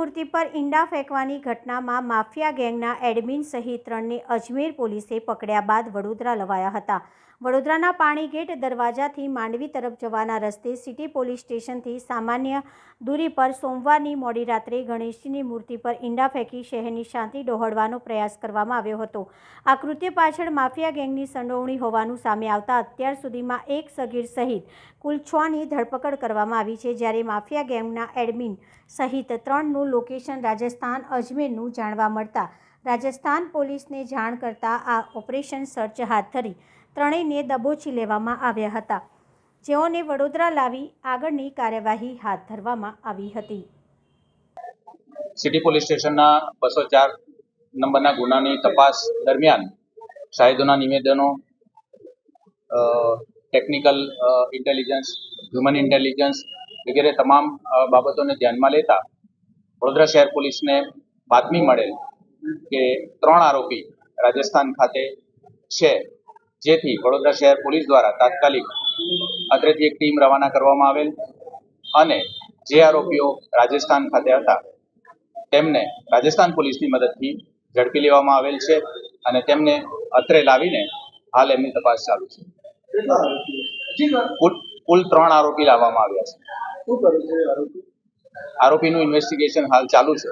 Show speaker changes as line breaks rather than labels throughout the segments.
મૂર્તિ પર ઈંડા ફેંકવાની ઘટનામાં માફિયા ગેંગના એડમિન સહિત ત્રણને અજમેર પોલીસે પકડ્યા બાદ વડોદરા લવાયા હતા. વડોદરાના પાણી ગેટ દરવાજાથી માંડવી તરફ જવાના રસ્તે સિટી પોલીસ સ્ટેશનથી સામાન્ય દૂરી પર સોમવારની મોડી રાત્રે ગણેશજીની મૂર્તિ પર ઈંડા ફેંકી શહેરની શાંતિ ડહોળવાનો પ્રયાસ કરવામાં આવ્યો હતો. આ કૃત્ય પાછળ માફિયા ગેંગની સંડોવણી હોવાનું સામે આવતા અત્યાર સુધીમાં એક સગીર સહિત કુલ છની ધરપકડ કરવામાં આવી છે, જ્યારે માફિયા ગેંગના એડમિન સહિત ત્રણનું લોકેશન રાજસ્થાન અજમેરનું જાણવા મળતા રાજસ્થાન પોલીસને જાણ કરતા આ ઓપરેશન સર્ચ હાથ ધરી ત્રણેયને દબોચી લેવામાં આવ્યા હતા. જેઓને વડોદરા લાવી આગળની કાર્યવાહી હાથ ધરવામાં આવી હતી.
સિટી પોલીસ સ્ટેશનના બસો ચાર નંબરના ગુનાની તપાસ દરમિયાન શાહિદોના નિવેદનો ટેકનિકલ ઇન્ટેલિજન્સ હ્યુમન ઇન્ટેલિજન્સ વગેરે તમામ બાબતોને ધ્યાનમાં લેતા વડોદરા શહેર પોલીસને બાતમી મળેલ કે ત્રણ આરોપી રાજસ્થાન ખાતે છે. જેથી વડોદરા શહેર પોલીસ દ્વારા તાત્કાલિક અત્રેથી એક ટીમ રવાના કરવામાં આવેલ અને જે આરોપીઓ રાજસ્થાન ખાતે હતા, તેમને રાજસ્થાન પોલીસની મદદથી ઝડપી લેવામાં આવેલ છે અને તેમને અત્રે લાવીને હાલ એમની તપાસ ચાલુ છે. કુલ ત્રણ આરોપી લાવવામાં આવ્યા છે. આરોપીનું ઇન્વેસ્ટિગેશન હાલ ચાલુ છે.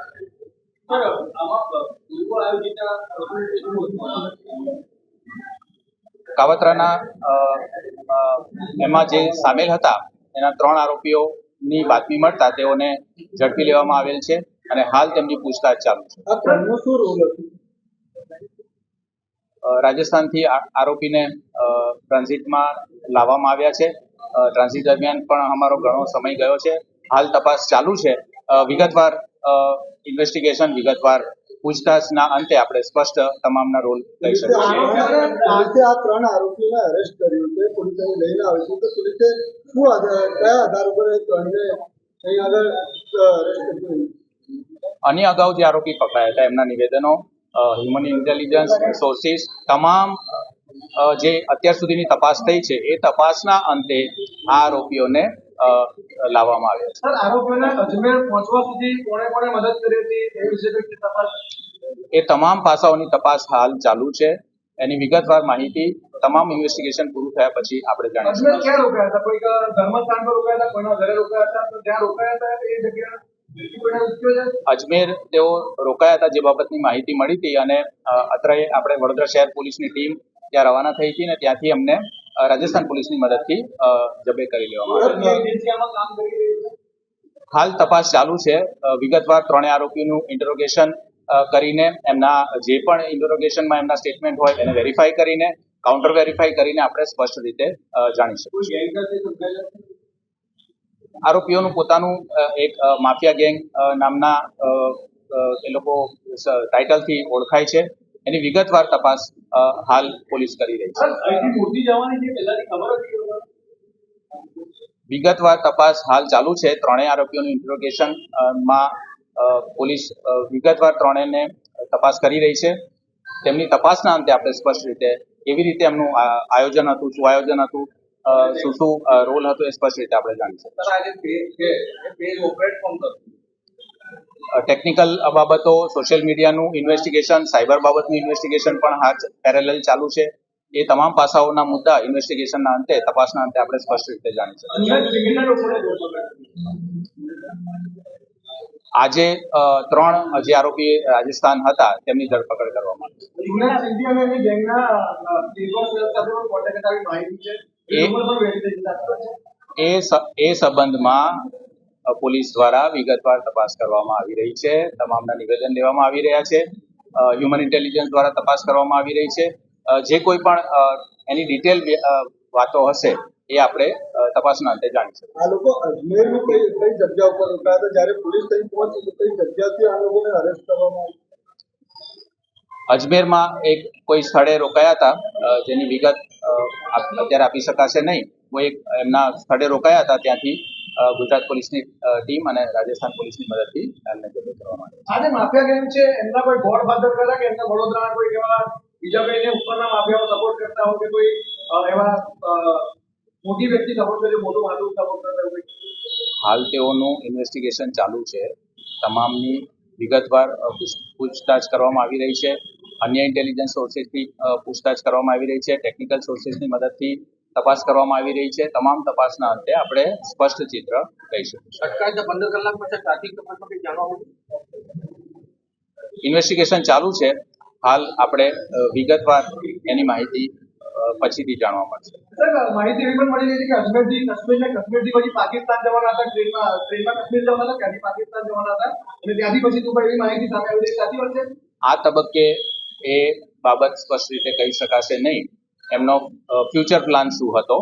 કાવતરાના એમાં જે સામેલ હતા એના ત્રણ આરોપીઓની બાતમી મળતા તેઓને ઝડપી લેવામાં આવેલ છે અને હાલ તેમની પૂછતાછ ચાલુ છે. રાજસ્થાનથી આરોપીને ટ્રાન્ઝિટમાં લાવવામાં આવ્યા છે. ટ્રાન્ઝિટ દરમિયાન પણ અમારો ઘણો સમય ગયો છે. હાલ તપાસ ચાલુ છે. વિગતવાર ઇન્વેસ્ટિગેશન વિગતવાર પૂછતાછના અંતે આપણે સ્પષ્ટ તમામના રોલ કહી શકીએ.
પોલીસે આ ત્રણ આરોપીને અરેસ્ટ કર્યું છે. પોલીસે લઈને આવે છે. તો પોલીસે શું આધાર કયા આધાર ઉપર એ ત્રણને અહીં આગળ અરેસ્ટ કર્યું?
આની અગાઉ જે આરોપી પકડાયા હતા. એમના નિવેદનો હ્યુમન ઇન્ટેલિજન્સ સોર્સિસ તમામ જે અત્યાર સુધીની તપાસ થઈ છે એ તપાસના અંતે આ આરોપીઓને લાવવામાં આવ્યા છે.
સર આરોપીઓને અજમેર પહોંચવા સુધી કોણે કોણે મદદ કરી હતી એ વિશે તપાસ
એ તમામ પાસાઓની તપાસ હાલ ચાલુ છે. એની વિગતવાર માહિતી તમામ ઇન્વેસ્ટિગેશન પૂરું થયા પછી આપણે જાણીશું
ક્યાં રોકાયા હતા? કોઈ ધર્મસ્થાન પર રોકાયા હતા? કોઈના ઘરે રોકાયા હતા? તો ત્યાં રોકાયા હતા એ જગ્યા
અજમેર તેઓ રોકાયા હતા જે બાબતની માહિતી મળી હતી અને અત્રે આપણે વડોદરા શહેર પોલીસની ટીમ ત્યાં રવાના થઈ હતી ને ત્યાંથી અમને રાજસ્થાન પોલીસની મદદથી જબે કરી લેવામાં હાલ તપાસ ચાલુ છે. વિગતવાર ત્રણેય આરોપીનું ઇન્ટરોગેશન કરીને એમના જે પણ ઇન્ટરોગેશનમાં એમના સ્ટેટમેન્ટ હોય એને વેરીફાઈ કરીને કાઉન્ટર વેરીફાઈ કરીને આપણે સ્પષ્ટ રીતે જાણી શકીએ? આરોપીઓનું પોતાનું એક માફિયા ગેંગ નામના એ લોકો ટાઇટલથી ઓળખાય છે. એની વિગતવાર તપાસ હાલ પોલીસ કરી રહી છે. વિગતવાર તપાસ હાલ ચાલુ છે. ત્રણેય આરોપીઓનું ઇન્ટ્રોગેશનમાં પોલીસ વિગતવાર ત્રણેયને તપાસ કરી રહી છે. તેમની તપાસના અંતે આપણે સ્પષ્ટ રીતે કેવી રીતે એમનું આયોજન હતું શું આયોજન હતું શું શું રોલ હતો એ સ્પષ્ટ રીતે આપણે જાણી ટેકનિકલ બાબતો સોશિયલ મીડિયાનું ઇન્વેસ્ટિગેશન સાયબર બાબતનું ઇન્વેસ્ટિગેશન પણ હાથ પેરેલલ ચાલુ છે. એ તમામ પાસાઓના મુદ્દા ઇન્વેસ્ટિગેશનના અંતે તપાસના અંતે આપણે સ્પષ્ટ રીતે જાણી શકીએ. આજે ત્રણ જે આરોપી રાજસ્થાન હતા તેમની ધરપકડ કરવામાં આવી.
એ
એ- સંબંધમાં પોલીસ દ્વારા વિગતવાર તપાસ કરવામાં આવી રહી છે. તમામના નિવેદન લેવામાં આવી રહ્યા છે. હ્યુમન ઇન્ટેલિજન્સ દ્વારા તપાસ કરવામાં આવી રહી છે. જે કોઈ પણ એની ડિટેલ વાતો હશે એ આપણે તપાસના અંતે જાણીશું
આ લોકો અજમેરની કઈ કઈ જગ્યા ઉપર રોકાયા હતા જ્યારે પોલીસ અહીં પહોંચી તો કઈ જગ્યાથી આ લોકોને અરેસ્ટ કરવામાં આવી?
અજમેરમાં એક કોઈ સ્થળે રોકાયા હતા. જેની વિગત અત્યારે આપી શકાશે નહીં. કોઈ એક એમના સ્થળે રોકાયા હતા ત્યાંથી. ગુજરાત પોલીસની ટીમ અને રાજસ્થાન પોલીસની મદદથી એમને જબ્બે કરવામાં આવી
આ જે માફિયા ગેમ છે એમના કોઈ ગોડ ફાધર ખરા કે એમના વડોદરાના કોઈ એવા બીજા કોઈને ઉપરના માફિયાઓ સપોર્ટ કરતા હોય કે કોઈ એવા મોટી વ્યક્તિ સપોર્ટ કરે મોટું માથું સપોર્ટ કરતા હોય
હાલ તેઓનું ઇન્વેસ્ટિગેશન ચાલુ છે. તમામની વિગતવાર પૂછ- પૂછતાછ કરવામાં આવી રહી છે. અન્ય ઇન્ટેલિજન્સ સોર્સેસથી પૂછતાછ કરવામાં આવી રહી છે. ટેકનિકલ સોર્સેસની મદદથી તપાસ કરવામાં આવી રહી છે. તમામ તપાસના અંતે આપણે સ્પષ્ટ ચિત્ર
અટકાયતના પંદર કલાક પછી ટ્રાફિક
ઇન્વેસ્ટિગેશન ચાલુ છે. હાલ આપણે વિગતવાર એની માહિતી પછીથી જાણવા મળશે.
માહિતી એવી પણ મળી રહી છે કે અજમેરથી કાશ્મીર ને કાશ્મીરથી પછી પાકિસ્તાન જવાના હતા. ટ્રેનમાં ટ્રેનમાં કાશ્મીર જવાના હતા ત્યાંથી પાકિસ્તાન જવાના હતા. અને ત્યાંથી પછી દુબઈ એવી માહિતી સામે આવી રહી સાચી વાત છે
આ તબક્કે એ બાબત સ્પષ્ટ રીતે કહી શકાશે નહીં. એમનો ફ્યુચર પ્લાન શું હતો?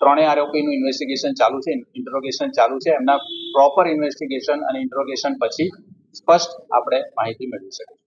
ત્રણેય આરોપીનું ઇન્વેસ્ટિગેશન ચાલુ છે ઇન્ટ્રોગેશન ચાલુ છે. એમના પ્રોપર ઇન્વેસ્ટિગેશન અને ઇન્ટ્રોગેશન પછી સ્પષ્ટ આપણે માહિતી મેળવી શકીશું.